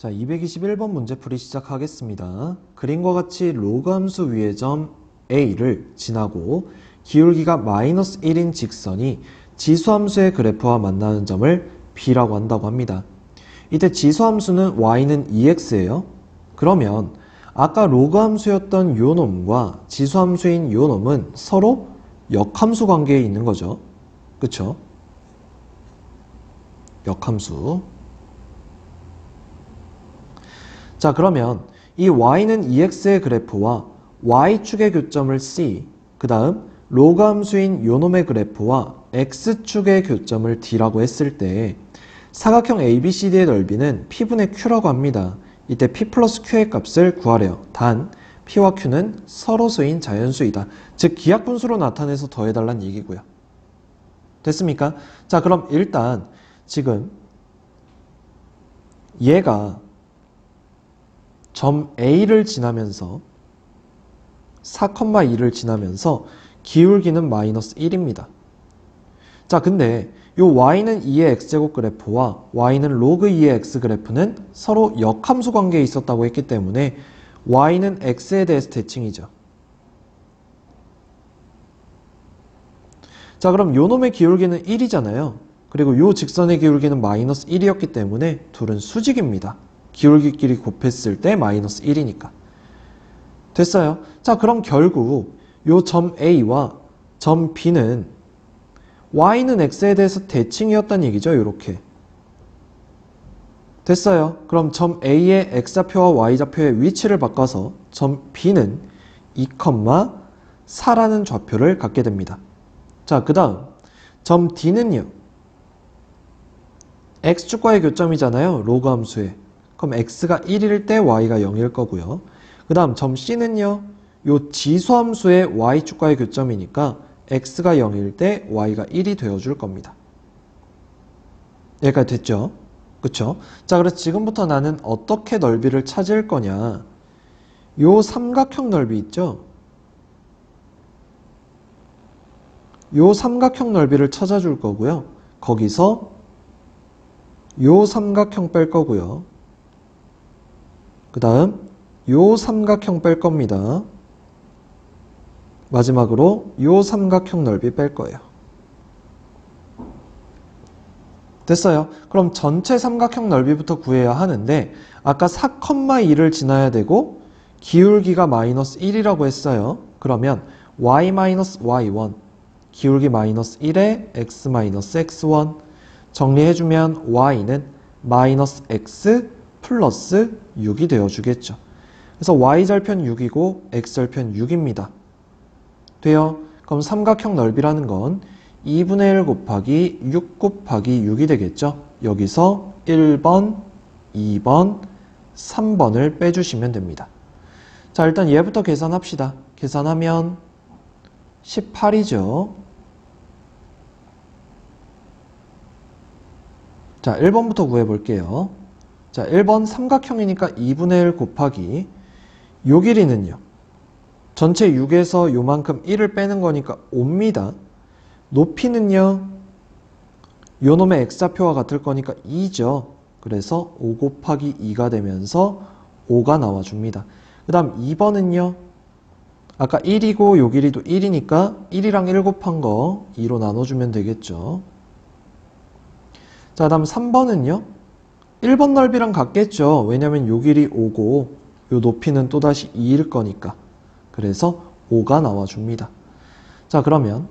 자, 221번 문제풀이 시작하겠습니다. 그림과 같이 로그 함수 위의 점 A를 지나고 기울기가 마이너스 1인 직선이 지수함수의 그래프와 만나는 점을 B라고 한다고 합니다. 이때 지수함수는 Y는 2X예요. 그러면 아까 로그 함수였던 요 놈과 지수함수인 요 놈은 서로 역함수 관계에 있는 거죠. 그쵸? 역함수. 자, 그러면 이 y는 2x의 그래프와 y축의 교점을 c, 그 다음 로그 함수인 요놈의 그래프와 x축의 교점을 d라고 했을 때 사각형 ABCD의 넓이는 p분의 q라고 합니다. 이때 p 플러스 q의 값을 구하래요. 단 p와 q는 서로수인 자연수이다. 즉 기하분수로 나타내서 더해달라는 얘기고요. 됐습니까? 자 그럼 일단 지금 얘가 점 A를 지나면서 4,2를 지나면서 기울기는 마이너스 1입니다. 자, 근데 요 y는 2의 x제곱 그래프와 y는 로그 2의 x 그래프는 서로 역함수 관계에 있었다고 했기 때문에 y는 x에 대해서 대칭이죠. 자, 그럼 요 놈의 기울기는 1이잖아요. 그리고 요 직선의 기울기는 마이너스 1이었기 때문에 둘은 수직입니다. 기울기끼리 곱했을 때 마이너스 1이니까. 됐어요. 자, 그럼 결국 요 점 A와 점 B는 Y는 X에 대해서 대칭이었다는 얘기죠. 이렇게. 됐어요. 그럼 점 A의 X좌표와 Y좌표의 위치를 바꿔서 점 B는 2, 4라는 좌표를 갖게 됩니다. 자, 그 다음 점 D는요. X축과의 교점이잖아요. 로그 함수에. 그럼 x가 1일 때 y가 0일 거고요. 그 다음 점 c는요. 요 지수함수의 y축과의 교점이니까 x가 0일 때 y가 1이 되어줄 겁니다. 여기까지 됐죠? 그쵸? 자, 그래서 지금부터 나는 어떻게 넓이를 찾을 거냐. 요 삼각형 넓이 있죠? 요 삼각형 넓이를 찾아줄 거고요. 거기서 요 삼각형 뺄 거고요. 그 다음 요 삼각형 뺄 겁니다. 마지막으로 요 삼각형 넓이 뺄 거예요. 됐어요. 그럼 전체 삼각형 넓이부터 구해야 하는데 아까 4,2를 지나야 되고 기울기가 마이너스 1이라고 했어요. 그러면 y 마이너스 y1 기울기 마이너스 1에 x 마이너스 x1 정리해주면 y는 마이너스 x 플러스 6이 되어주겠죠. 그래서 y절편 6이고 x절편 6입니다. 돼요? 그럼 삼각형 넓이라는 건 2분의 1 곱하기 6 곱하기 6이 되겠죠. 여기서 1번, 2번, 3번을 빼주시면 됩니다. 자 일단 얘부터 계산합시다. 계산하면 18이죠. 자 1번부터 구해볼게요. 자, 1번 삼각형이니까 2분의 1 곱하기 요 길이는요. 전체 6에서 요만큼 1을 빼는 거니까 5입니다. 높이는요. 요 놈의 x좌표와 같을 거니까 2죠. 그래서 5 곱하기 2가 되면서 5가 나와줍니다. 그 다음 2번은요. 아까 1이고 요 길이도 1이니까 1이랑 1 곱한 거 2로 나눠주면 되겠죠. 자, 다음 3번은요. 1번 넓이랑 같겠죠. 왜냐면 요 길이 5고 요 높이는 또다시 2일 거니까. 그래서 5가 나와줍니다. 자 그러면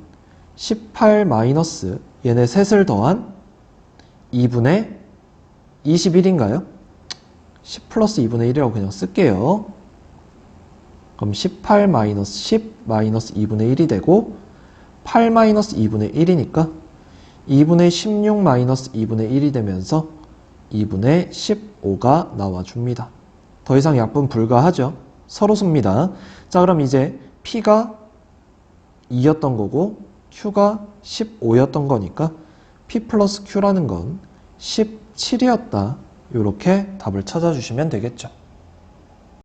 18 마이너스 얘네 셋을 더한 2분의 21인가요? 10 플러스 2분의 1이라고 그냥 쓸게요. 그럼 18 마이너스 10 마이너스 2분의 1이 되고 8 마이너스 2분의 1이니까 2분의 16 마이너스 2분의 1이 되면서 2분의 15가 나와줍니다. 더 이상 약분 불가하죠. 서로수입니다. 자 그럼 이제 P가 2였던 거고 Q가 15였던 거니까 P 플러스 Q라는 건 17이었다. 이렇게 답을 찾아주시면 되겠죠.